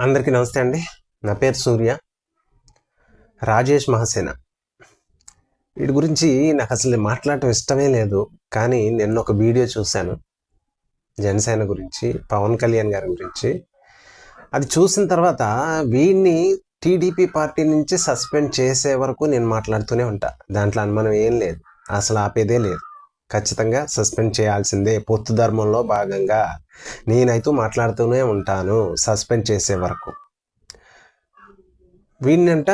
అందరికీ నమస్తే అండి. నా పేరు సూర్య. రాజేష్ మహాసేన. వీటి గురించి నాకు అసలు మాట్లాడటం ఇష్టమే లేదు. కానీ నిన్న ఒక వీడియో చూశాను. జనసేన గురించి పవన్ కళ్యాణ్ గారి గురించి. అది చూసిన తర్వాత వీడిని టీడీపీ పార్టీ నుంచి సస్పెండ్ చేసే వరకు నేను మాట్లాడుతూనే ఉంటా. దాంట్లో అనుమానం ఏం లేదు. అసలు ఆపేదే లేదు. ఖచ్చితంగా సస్పెండ్ చేయాల్సిందే. పొత్తు ధర్మంలో భాగంగా నేనైతే మాట్లాడుతూనే ఉంటాను సస్పెండ్ చేసే వరకు. వీడినంట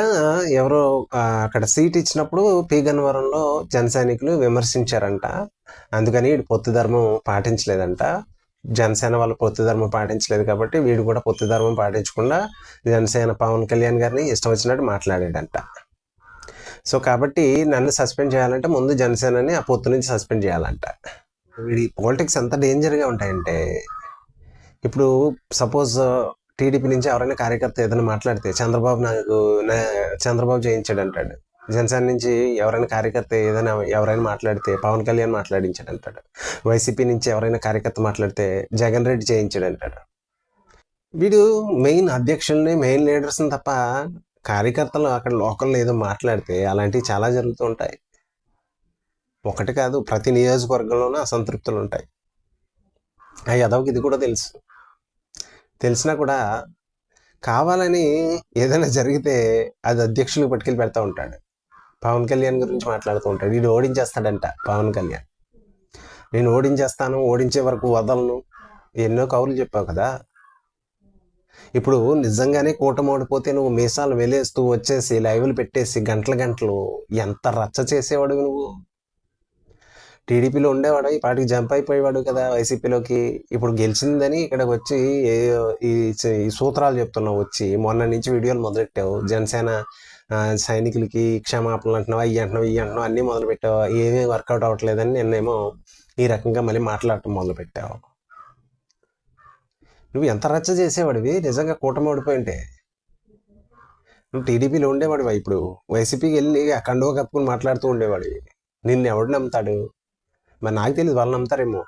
ఎవరో అక్కడ సీట్ ఇచ్చినప్పుడు పి గన్నవరంలో విమర్శించారంట. అందుకని వీడు పొత్తు ధర్మం పాటించలేదంట. జనసేన వాళ్ళు పొత్తు ధర్మం పాటించలేదు కాబట్టి వీడు కూడా పొత్తు ధర్మం పాటించకుండా జనసేన పవన్ కళ్యాణ్ గారిని ఇష్టం వచ్చినట్టు మాట్లాడాడంట. సో కాబట్టి నన్ను సస్పెండ్ చేయాలంటే ముందు జనసేనని ఆ పొత్తు నుంచి సస్పెండ్ చేయాలంట. వీడి పాలిటిక్స్ ఎంత డేంజర్గా ఉంటాయంటే ఇప్పుడు సపోజ్ టీడీపీ నుంచి ఎవరైనా కార్యకర్త ఏదైనా మాట్లాడితే చంద్రబాబు నాకు చంద్రబాబు చేయించాడు అంటాడు. జనసేన నుంచి ఎవరైనా కార్యకర్త ఏదైనా ఎవరైనా మాట్లాడితే పవన్ కళ్యాణ్ మాట్లాడించాడు అంటాడు. వైసీపీ నుంచి ఎవరైనా కార్యకర్త మాట్లాడితే జగన్ రెడ్డి చేయించాడు అంటాడు. వీడు మెయిన్ అధ్యక్షుల్ని మెయిన్ లీడర్స్ని తప్ప కార్యకర్తలు అక్కడ లోకల్లో ఏదో మాట్లాడితే అలాంటివి చాలా జరుగుతూ ఉంటాయి. ఒకటి కాదు ప్రతి నియోజకవర్గంలోనూ అసంతృప్తులు ఉంటాయి. ఆ యదవకి ఇది కూడా తెలుసు. తెలిసినా కూడా కావాలని ఏదైనా జరిగితే అది అధ్యక్షులకు పట్టుకెళ్ళి పెడతా ఉంటాడు. పవన్ కళ్యాణ్ గురించి మాట్లాడుతూ ఉంటాడు. వీడు ఓడించేస్తాడంట పవన్ కళ్యాణ్. నేను ఓడించేస్తాను ఓడించే వరకు వదలను. ఎన్నో కవులు చెప్పావు కదా. ఇప్పుడు నిజంగానే కూటమి ఓడిపోతే నువ్వు మీసాలు వెలేస్తూ వచ్చేసి లైవ్లు పెట్టేసి గంటల గంటలు ఎంత రచ్చ చేసేవాడు నువ్వు? టీడీపీలో ఉండేవాడు? ఈ పాటికి జంప్ అయిపోయేవాడు కదా వైసీపీలోకి. ఇప్పుడు గెలిచిందని ఇక్కడికి వచ్చి ఏ- ఈ సూత్రాలు చెప్తున్నావు వచ్చి. మొన్న నుంచి వీడియోలు మొదలెట్టావు. జనసేన సైనికులకి క్షమాపణలు అంటున్నావు అవి అంటున్నావు ఇవి అంటున్నావు అన్నీ మొదలు పెట్టావు ఏమీ వర్కౌట్ అవ్వట్లేదని నిన్నేమో ఈ రకంగా మళ్ళీ మాట్లాడటం మొదలు పెట్టావు నువ్వు ఎంత రచ్చ చేసేవాడివి? నిజంగా కూటమి ఓడిపోయింటే నువ్వు టీడీపీలో ఉండేవాడివా ఇప్పుడు? వైసీపీకి వెళ్ళి ఆ కప్పుకుని మాట్లాడుతూ ఉండేవాడివి. నిన్ను ఎవడు నమ్ముతాడు? మరి నాకు తెలియదు వాళ్ళు నమ్ముతారేమో.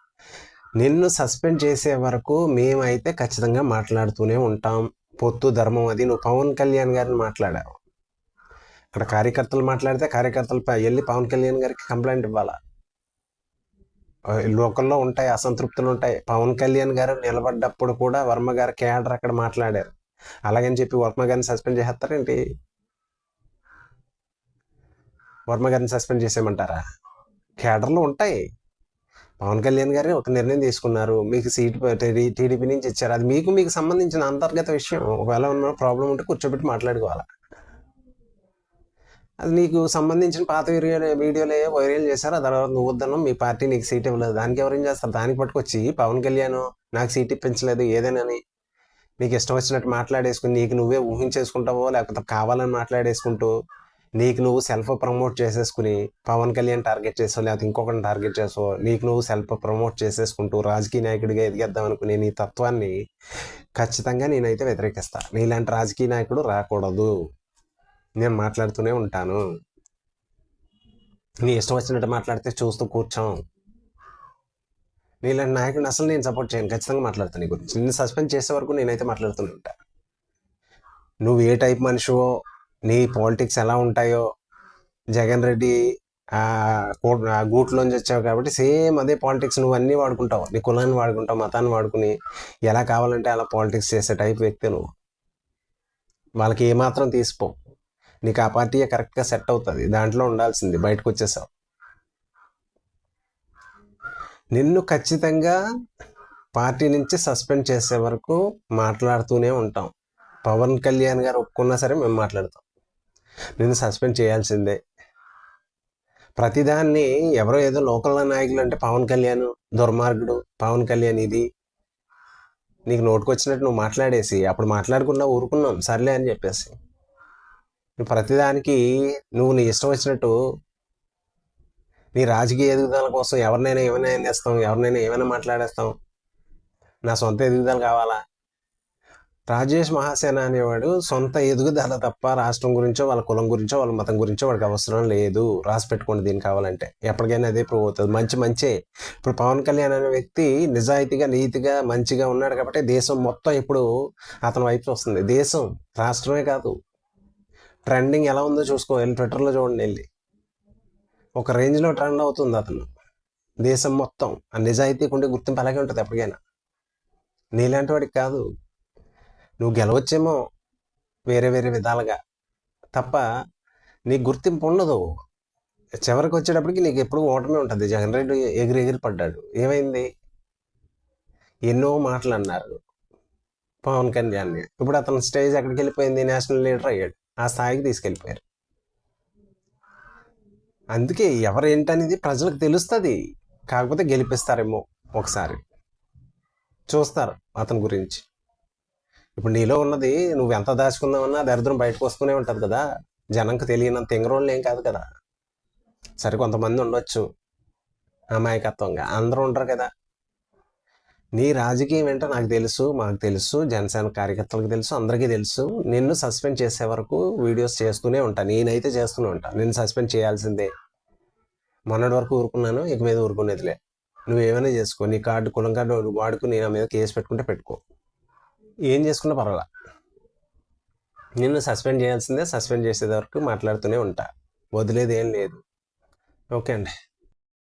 నిన్ను సస్పెండ్ చేసే వరకు మేమైతే ఖచ్చితంగా మాట్లాడుతూనే ఉంటాం. పొత్తు ధర్మం అది. నువ్వు పవన్ కళ్యాణ్ గారిని మాట్లాడావు. అక్కడ కార్యకర్తలు మాట్లాడితే కార్యకర్తలపై వెళ్ళి పవన్ కళ్యాణ్ గారికి కంప్లైంట్ ఇవ్వాలా? లోకల్లో ఉంటాయి అసంతృప్తులు ఉంటాయి. పవన్ కళ్యాణ్ గారు నిలబడ్డప్పుడు కూడా వర్మ గారు కేడర్ అక్కడ మాట్లాడారు. అలాగని చెప్పి వర్మ గారిని సస్పెండ్ చేస్తారేంటి వర్మ గారిని సస్పెండ్ చేసేయమంటారా? కేడర్లు ఉంటాయి. పవన్ కళ్యాణ్ గారే ఒక నిర్ణయం తీసుకున్నారు. మీకు సీట్ టీడీపీ నుంచి ఇచ్చారు. అది మీకు మీకు సంబంధించిన అంతర్గత విషయం. ఒకవేళ ఉన్న ప్రాబ్లం ఉంటే కూర్చోబెట్టి మాట్లాడుకోవాలి? అది నీకు సంబంధించిన పాత వీడియో వీడియోలే వైరల్ చేశారు ఆ తర్వాత నువ్వు వద్దనం మీ పార్టీ నీకు సీట్ ఇవ్వలేదు. దానికి ఎవరేం చేస్తారు? దానికి పట్టుకొచ్చి పవన్ కళ్యాణ్ నాకు సీట్ ఇప్పించలేదు ఏదేనని నీకు ఇష్టం వచ్చినట్టు మాట్లాడేసుకుని నీకు నువ్వే ఊహించేసుకుంటావో లేకపోతే కావాలని మాట్లాడేసుకుంటూ నీకు నువ్వు సెల్ఫ్ ప్రమోట్ చేసేసుకుని పవన్ కళ్యాణ్ టార్గెట్ చేసావు లేకపోతే ఇంకొకరిని టార్గెట్ చేసావు నీకు నువ్వు సెల్ఫ్ ప్రమోట్ చేసేసుకుంటూ రాజకీయ నాయకుడిగా ఎదిగేద్దాం అనుకునే నీ తత్వాన్ని ఖచ్చితంగా నేనైతే వ్యతిరేకిస్తా. నీలాంటి రాజకీయ నాయకుడు రాకూడదు. నేను మాట్లాడుతూనే ఉంటాను. నీ ఇష్టం వచ్చినట్టు మాట్లాడితే చూస్తూ కూర్చోం. నీలాంటి నాయకుడిని అసలు నేను సపోర్ట్ చేయను. ఖచ్చితంగా మాట్లాడతాను నీ గురించి. నిన్ను సస్పెండ్ చేసే వరకు నేనైతే మాట్లాడుతూనే ఉంటా. నువ్వు ఏ టైప్ మనిషివో నీ పాలిటిక్స్ ఎలా ఉంటాయో జగన్ రెడ్డి గూట్లోంచి వచ్చావు కాబట్టి సేమ్ అదే పాలిటిక్స్ నువ్వు అన్నీ వాడుకుంటావు. నీ కులాన్ని వాడుకుంటావు మతాన్ని వాడుకుని ఎలా కావాలంటే అలా పాలిటిక్స్ చేసే టైప్ వ్యక్తి నువ్వు. వాళ్ళకి ఏమాత్రం తీసిపో. నీకు ఆ పార్టీ కరెక్ట్గా సెట్ అవుతుంది. దాంట్లో ఉండాల్సింది. బయటకు వచ్చేసావు నిన్ను ఖచ్చితంగా పార్టీ నుంచి సస్పెండ్ చేసే వరకు మాట్లాడుతూనే ఉంటాం. పవన్ కళ్యాణ్ గారు ఒప్పుకున్నా సరే మేము మాట్లాడతాం. నిన్ను సస్పెండ్ చేయాల్సిందే. ప్రతిదాన్ని ఎవరో ఏదో లోకల్ నాయకులు అంటే పవన్ కళ్యాణ్ దుర్మార్గుడు పవన్ కళ్యాణ్ ఇది. నీకు నోటుకొచ్చినట్టు నువ్వు మాట్లాడేసి అప్పుడు మాట్లాడుకున్నా ఊరుకున్నాం. సర్లే అని చెప్పేసి. నువ్వు ప్రతిదానికి నువ్వు నీ ఇష్టం వచ్చినట్టు నీ రాజకీయ ఎదుగుదల కోసం ఎవరినైనా ఏమైనా చేస్తాం ఎవరినైనా ఏమైనా మాట్లాడేస్తాం. నా సొంత ఎదుగుదల కావాలా? రాజేష్ మహాసేన అనేవాడు సొంత ఎదుగుదల తప్ప రాష్ట్రం గురించో వాళ్ళ కులం గురించో వాళ్ళ మతం గురించో వాడికి అవసరం లేదు. రాసి పెట్టుకోండి దీనికి కావాలంటే. ఎప్పటికైనా అదే ప్రూవ్ అవుతుంది. మంచి మంచే. ఇప్పుడు పవన్ కళ్యాణ్ అనే వ్యక్తి నిజాయితీగా నీతిగా మంచిగా ఉన్నాడు కాబట్టి దేశం మొత్తం ఇప్పుడు అతని వైపు వస్తుంది. దేశం రాష్ట్రమే కాదు. ట్రెండింగ్ ఎలా ఉందో చూసుకో. వెళ్ళి ట్విట్టర్లో చూడండి వెళ్ళి. ఒక రేంజ్లో ట్రెండ్ అవుతుంది అతను. దేశం మొత్తం. ఆ నిజాయితీకి ఉండే గుర్తింపు అలాగే ఉంటుంది ఎప్పటికైనా. నీలాంటి వాడికి కాదు. నువ్వు గెలవచ్చేమో వేరే వేరే విధాలుగా. తప్ప నీకు గుర్తింపు ఉండదు. చివరికి వచ్చేటప్పటికి నీకు ఎప్పుడు ఓటమే ఉంటుంది. జగన్ రెడ్డి ఎగిరి ఎగిరి పడ్డాడు. ఏమైంది? ఎన్నో మాటలు అన్నారు. పవన్ కళ్యాణ్ని. ఇప్పుడు అతను స్టేజ్ ఎక్కడికి వెళ్ళిపోయింది? నేషనల్ లీడర్ అయ్యాడు. ఆ స్థాయికి తీసుకెళ్ళిపోయారు. అందుకే ఎవరు ఏంటనేది ప్రజలకు తెలుస్తుంది. కాకపోతే గెలిపిస్తారేమో ఒకసారి. చూస్తారు అతని గురించి. ఇప్పుడు నీలో ఉన్నది నువ్వు ఎంత దాచుకుందామన్నా దరిద్రం బయటకు వస్తూనే ఉంటుంది కదా. జనంకి తెలియనంత తెంగరోళ్ళు ఏం కాదు కదా. సరే కొంతమంది ఉండొచ్చు. అమాయకత్వంగా. అందరూ ఉండరు కదా. నీ రాజకీయం ఏంటో నాకు తెలుసు మాకు తెలుసు జనసేన కార్యకర్తలకు తెలుసు అందరికీ తెలుసు. నిన్ను సస్పెండ్ చేసే వరకు వీడియోస్ చేస్తూనే ఉంటా. నేనైతే చేస్తూనే ఉంటా. నిన్ను సస్పెండ్ చేయాల్సిందే. మొన్నటి వరకు ఊరుకున్నాను ఇక మీద ఊరుకునేదిలే. నువ్వు ఏమైనా చేసుకో. నీ కార్డు కులం కార్డు వాడుకుని నా మీద కేసు పెట్టుకుంటే పెట్టుకో. ఏం చేసుకున్నా పర్వాలా? నిన్ను సస్పెండ్ చేయాల్సిందే సస్పెండ్ చేసే వరకు మాట్లాడుతూనే ఉంటా. వదిలేది ఏం లేదు. ఓకే అండి.